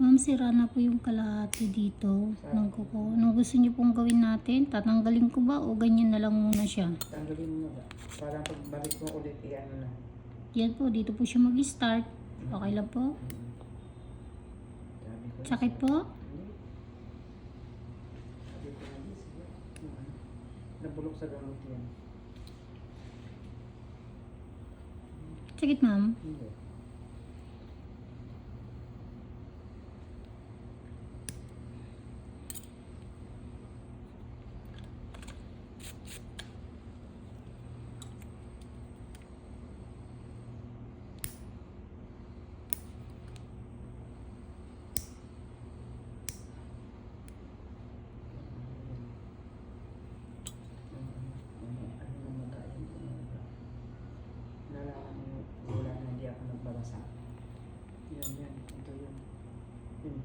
Ma'am, sira na po yung kalahati dito ng kuko. Anong gusto niyo pong gawin natin? Tatanggalin ko ba o ganyan na lang muna siya? Tanggalin mo ba? Parang pagbalik mo ulit, i-ano na. Yan po, dito po siya mag-start. Okay lang po? Sakit po? Ano, Nabulok sa gamot yan. Sakit ma'am? Hindi. Ano na magkain ko na ba? Nalaman mo, wala na hindi ako nagbabasa. Yan, yan. Ito yun. Yun.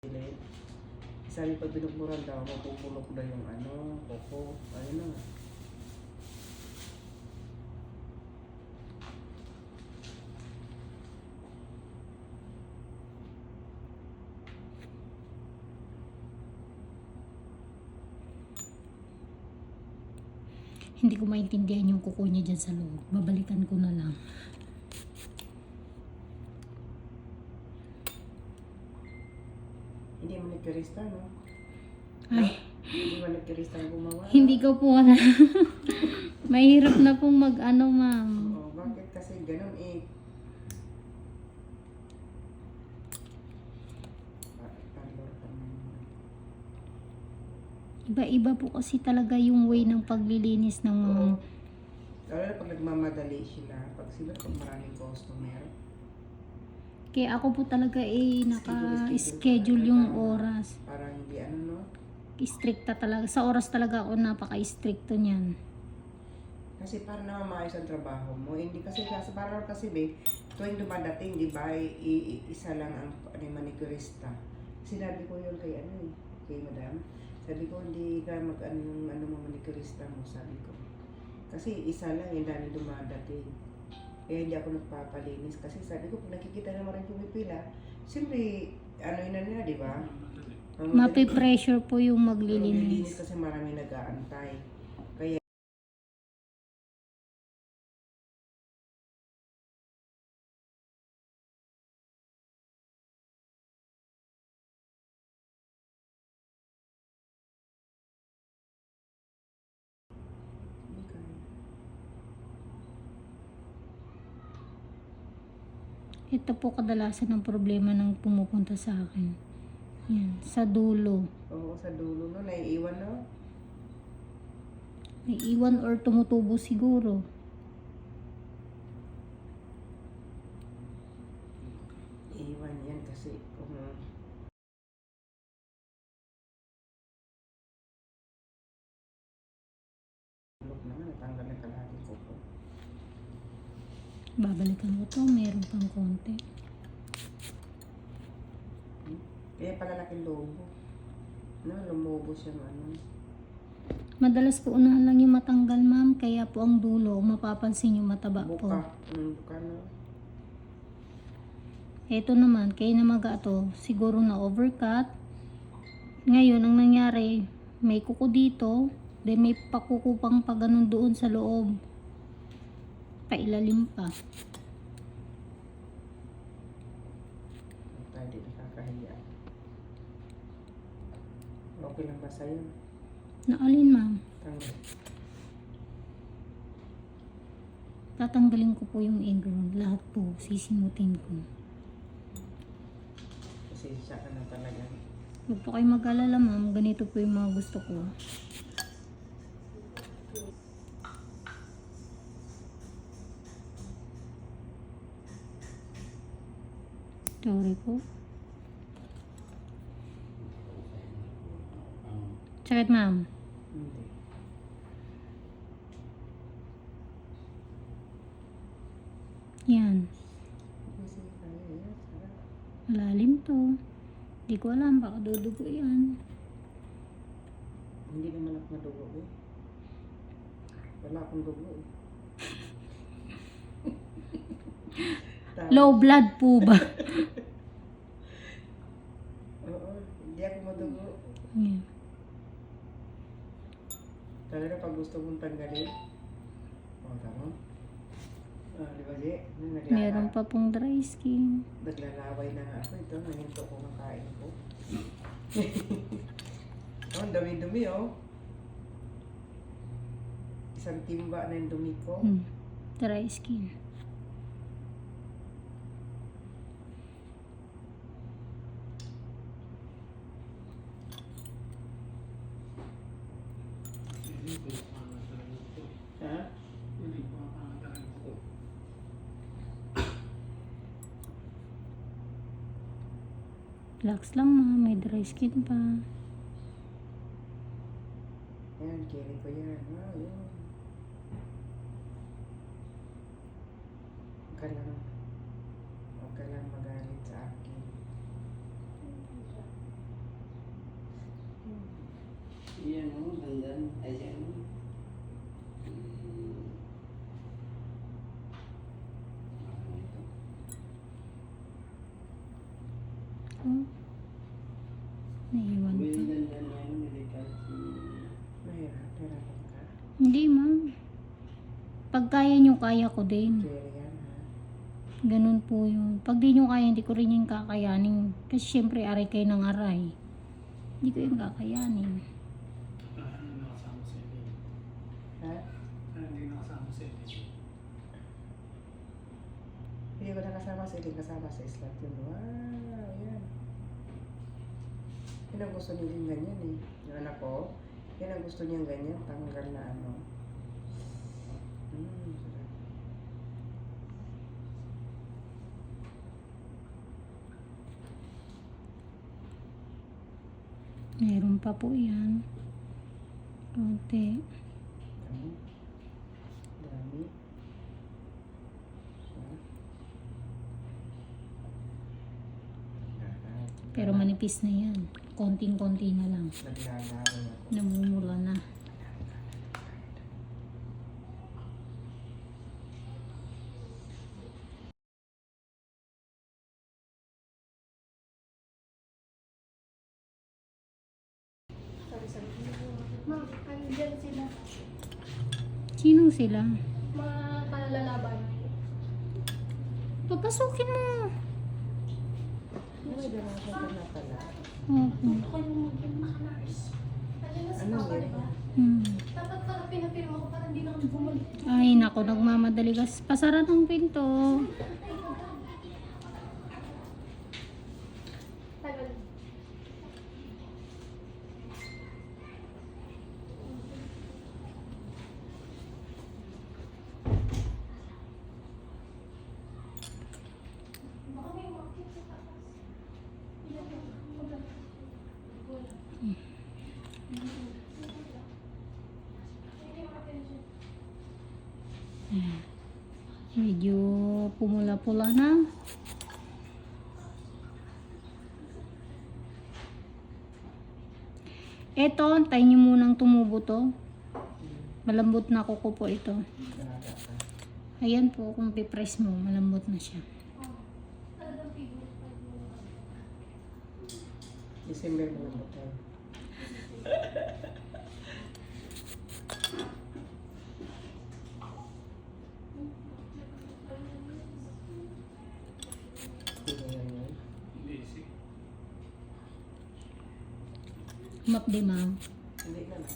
Pilit. Sabi pag binukburan daw, mapupulok daw yung ano, koko, ayun na. Hindi ko maintindihan yung kuko niya dyan sa loob. Babalikan ko na lang. Hindi mo nagkarista, no? Ay, Hindi nagkarista ang gumawa. hindi ko po alam. Mahirap na pong mag-ano ma'am. Oo, bakit kasi ganun eh? Iba-iba po kasi talaga yung way ng paglilinis ng mga... Lalo na pag nagmamadali sila, pag sila pag maraming customer, Kaya ako po talaga eh naka-schedule yung oras. parang hindi ano no? Stricta talaga. Sa oras talaga ako napaka-stricto niyan. Kasi para naman maayos ang trabaho mo. Hindi kasi kasi parang kasi be, tuwing dumadating, di ba, isa lang ang ano, yung manicurista. Sinabi ko yun kay ano eh, kay madam. Sabi ko, hindi ka mag ano, ano mo manicurista mo, sabi ko. Kasi isa lang, yung dami dumadating. Kaya hindi ako nagpapalinis. Kasi sabi ko, pag nakikita naman rin pumipila, siyempre, ano yun na nila, di ba? Ang madali- Mape-pressure po yung Maglilinis maglilinis. kasi marami nag-aantay. Kaya Hindi kaya. Ito po kadalasan ng problema ng pumupunta sa akin. Yan, sa dulo. Oo, sa dulo no, naiiwan no. May iwan or tumutubo siguro. Iiwan yan kasi kung Look naman, natanggal na kalahati ko po. Babalikan ko to, meron pang konti. Kaya pala laking lobo. No, lumobo siya ano. Madalas po unahan lang yung matanggal ma'am, kaya po ang dulo, mapapansin yung mataba po. Buka. Mm, buka no. Ito naman, kaya na maga to, siguro na overcut. Ngayon, ang nangyari, may kuko dito, then may pakuko pang pa ganun doon sa loob. Pailalim pa. Di nakakahiya. Okay lang ba sa'yo? Naalin ma'am, Tanggal. tatanggalin ko po yung egg roll. Lahat po, sisimutin ko. Kasi siya ka na talaga. Huwag po kayo mag-alala ma'am, ganito po yung mga gusto ko. Sorry po. Sakit ma'am. Hindi. Yan. Malalim to. Di ko alam, baka dudugo yan. Hindi naman ako madugo eh. Wala akong dugo eh. Low blood po ba? Oo, hindi ako madugo. Yan. Talaga pag gusto mong tanggalin. O, tama. Ah, di ba, Di? Nung naglala- Meron pa pong dry skin. Naglalaway na nga ako. Ito, nahinto ko ng kain ko. oh, ang dumi-dumi oh. Isang timba na yung dumi ko. Hmm. Dry skin. Ha? Relax lang ma, may dry skin pa. Yan, kiri ko yan. Wow, yun. Huwag ka lang, huwag ka lang magalit sa akin. Yan o, ganda. Ayan. Oh. Naiwan pa. ka. Hindi ma. Pag kaya nyo, kaya ko din. Ganun po yun. Pag di nyo kaya, hindi ko rin yung kakayanin. Kasi syempre, aray kayo ng aray. Hindi ko yung kakayanin. Hindi nakasama sa inyo. Ha? Hindi nakasama sa inyo. Hindi ko nakasama sa iling kasama sa islat yun. Wow, yan. Yan ang gusto niyang ganyan eh. Yung anak ko, yan ang gusto niyang ganyan. Tanggal na ano. Mm, sarap. Meron pa po yan. Konti. Dami. Dami. Sarap. Lahat. Pero manipis na yan. Konting-konti na lang. Namumula na. Ma'am, andyan sila. Sinong sila? Mga panlalaban. Papasukin mo. Si Ano Papa, yun? di ba? Hmm. Dapat pala pinapirma ko para hindi na bumalik. Ay, nako, nagmamadali ka. Pasara ng pinto. Tagal. Baka may umakit sa taas. Ilan yun? Wala. Wala. Hindi ma-attention. Ayan. Medyo pumula-pula na. Eto, antayin nyo munang tumubo to. Malambot na kuko po ito. Ayan po, kung pipress mo, malambot na siya. December mo lang Mapdi ma'am. Hindi naman.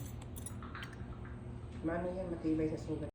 Mano yan, matibay sa sugat.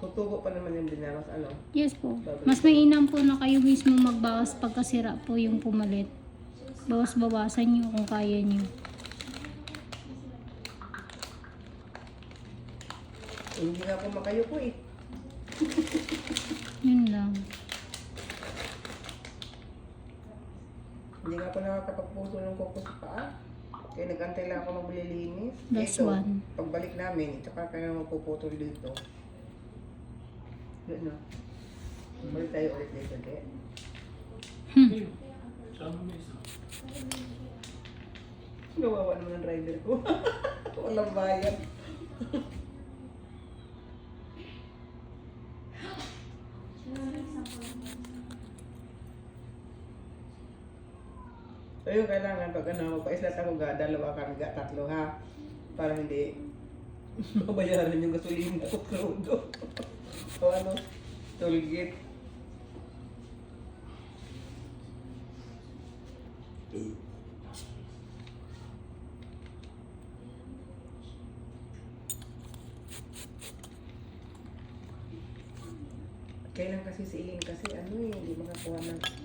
Tutubo pa naman yung binawas, ano? Yes po. Mas mainam po na kayo mismo magbawas pagkasira po yung pumalit. Bawas-bawasan nyo kung kaya nyo. Hindi nga ako makayuko eh. Yun lang. Hindi nga ako nakakapagpuso ng kuko sa paa. Kaya nag-antay lang ako maglilinis. That's Ito, one. Pagbalik namin, ito ka kaya magpuputol dito. Yun no. Balik tayo ulit dito, mo isa. Nawawa naman ang driver ko. Walang bayad. So yung kailangan pag ano, magpa-islat ako ga, dalawa kami ga, tatlo ha. Para hindi mabayaran yung gasolina ko krudo. o ano, tollgate. Kailan kasi si Ian kasi ano eh, hindi makakuha ng